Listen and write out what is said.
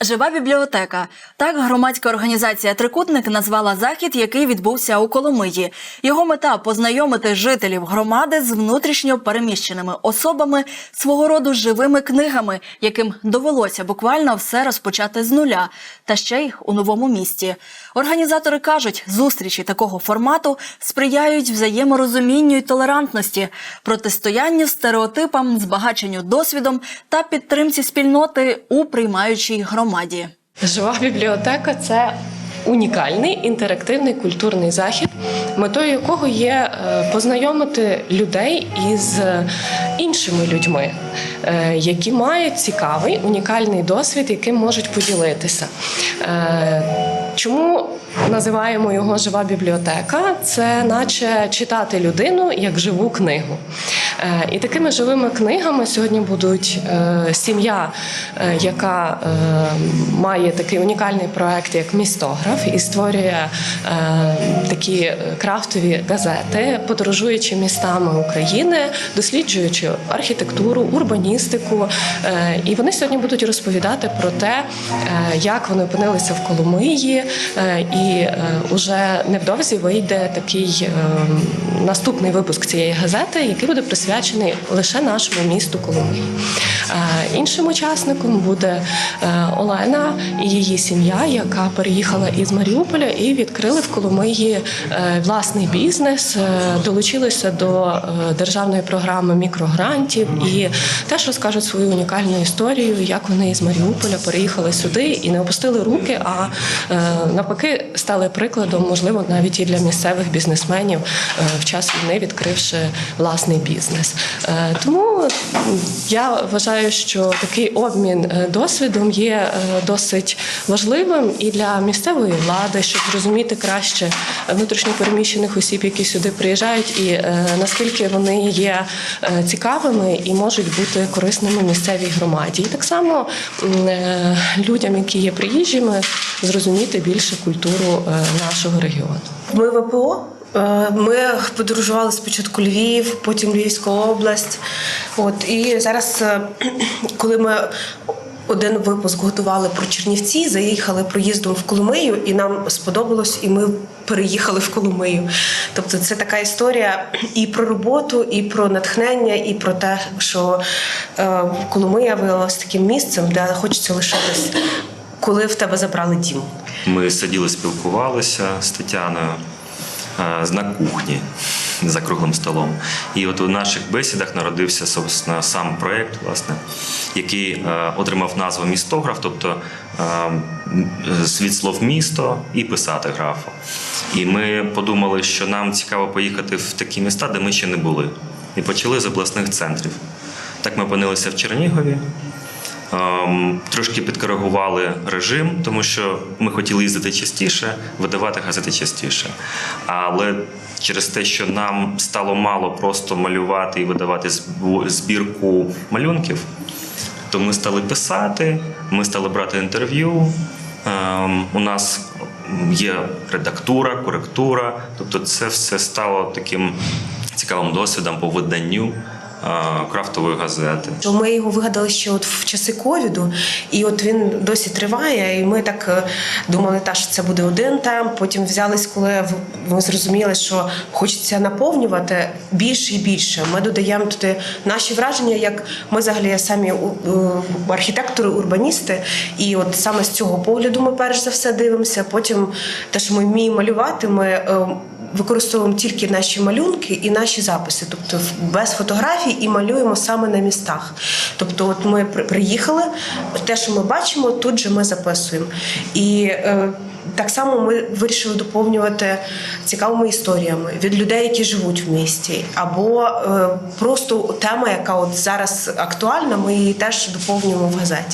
Жива бібліотека. Так громадська організація Трикутник назвала захід, який відбувся у Коломиї. Його мета познайомити жителів громади з внутрішньо переміщеними особами свого роду живими книгами, яким довелося буквально все розпочати з нуля, та ще й у новому місті. Організатори кажуть, зустрічі такого формату сприяють взаєморозумінню й толерантності, протистоянню стереотипам, збагаченню досвідом та підтримці спільноти у приймаючій громаді. Жива бібліотека це унікальний інтерактивний культурний захід, метою якого є е, познайомити людей із іншими людьми, е, які мають цікавий унікальний досвід, яким можуть поділитися. Е, Чому називаємо його жива бібліотека? Це наче читати людину як живу книгу. Е, І такими живими книгами сьогодні будуть е, сім'я, е, яка має такий унікальний проект, як містограф, і створює такі крафтові газети, подорожуючи містами України, досліджуючи архітектуру, урбаністику. І вони сьогодні будуть розповідати про те, як вони опинилися в Коломиї, е, і е, уже невдовзі вийде такий е, наступний випуск цієї газети, який буде присвячений лише нашому місту Коломиї. Іншим учасником буде е, Олена і її сім'я, яка переїхала із Маріуполя і відкрили в Коломиї е, власний бізнес, е, долучилися до державної програми мікрогрантів і теж розкажуть свою унікальну історію, як вони із Маріуполя переїхали сюди і не опустили руки, а навпаки стали прикладом, можливо, навіть і для місцевих бізнесменів в час війни, відкривши власний бізнес. Е, Тому я вважаю, що такий обмін е, досвідом є е, досить важливим і для місцевої влади, щоб зрозуміти краще внутрішньопереміщених осіб, які сюди приїжджають, і наскільки вони є цікавими і можуть бути корисними місцевій громаді. І так само людям, які є приїжджими, зрозуміти більше культуру нашого регіону. Ми ВПО. Е, Ми подорожували спочатку Львів, потім Львівська область. От і зараз, е, коли ми один випуск готували про Чернівці, заїхали проїздом в Коломию, і нам сподобалось, і ми переїхали в Коломию. Тобто, це така історія і про роботу, і про натхнення, і про те, що е, Коломия виявилася таким місцем, де хочеться лишитись, коли в тебе забрали дім. Ми сиділи, спілкувалися з Тетяною на кухні за круглим столом. І от у наших бесідах народився собственно, сам проєкт, власне, який отримав назву містограф, тобто від слов місто і писати графу. І ми подумали, що нам цікаво поїхати в такі міста, де ми ще не були. І почали з обласних центрів. Так ми опинилися в Чернігові. Ем, Трошки підкоригували режим, тому що ми хотіли їздити частіше, видавати газети частіше. Але через те, що нам стало мало просто малювати і видавати збірку малюнків, то ми стали писати, ми стали брати інтерв'ю. Ем, У нас є редактура, коректура. Тобто, це все стало таким цікавим досвідом по виданню крафтової газети. Що ми його вигадали ще от в часи ковіду, і от він досі триває. І ми так е, думали, та що це буде один темп. Потім взялись, коли ми зрозуміли, що хочеться наповнювати більше і більше. Ми додаємо туди наші враження, як ми взагалі самі архітектори, урбаністи. І от саме з цього погляду ми перш за все дивимося. Потім те, що ми вміємо малювати, ми. Використовуємо тільки наші малюнки і наші записи, тобто без фотографій і малюємо саме на містах. Тобто, от ми приїхали, те, що ми бачимо, тут же ми записуємо. І е, так само ми вирішили доповнювати цікавими історіями від людей, які живуть в місті, або е, просто тема, яка от зараз актуальна, ми її теж доповнюємо в газеті.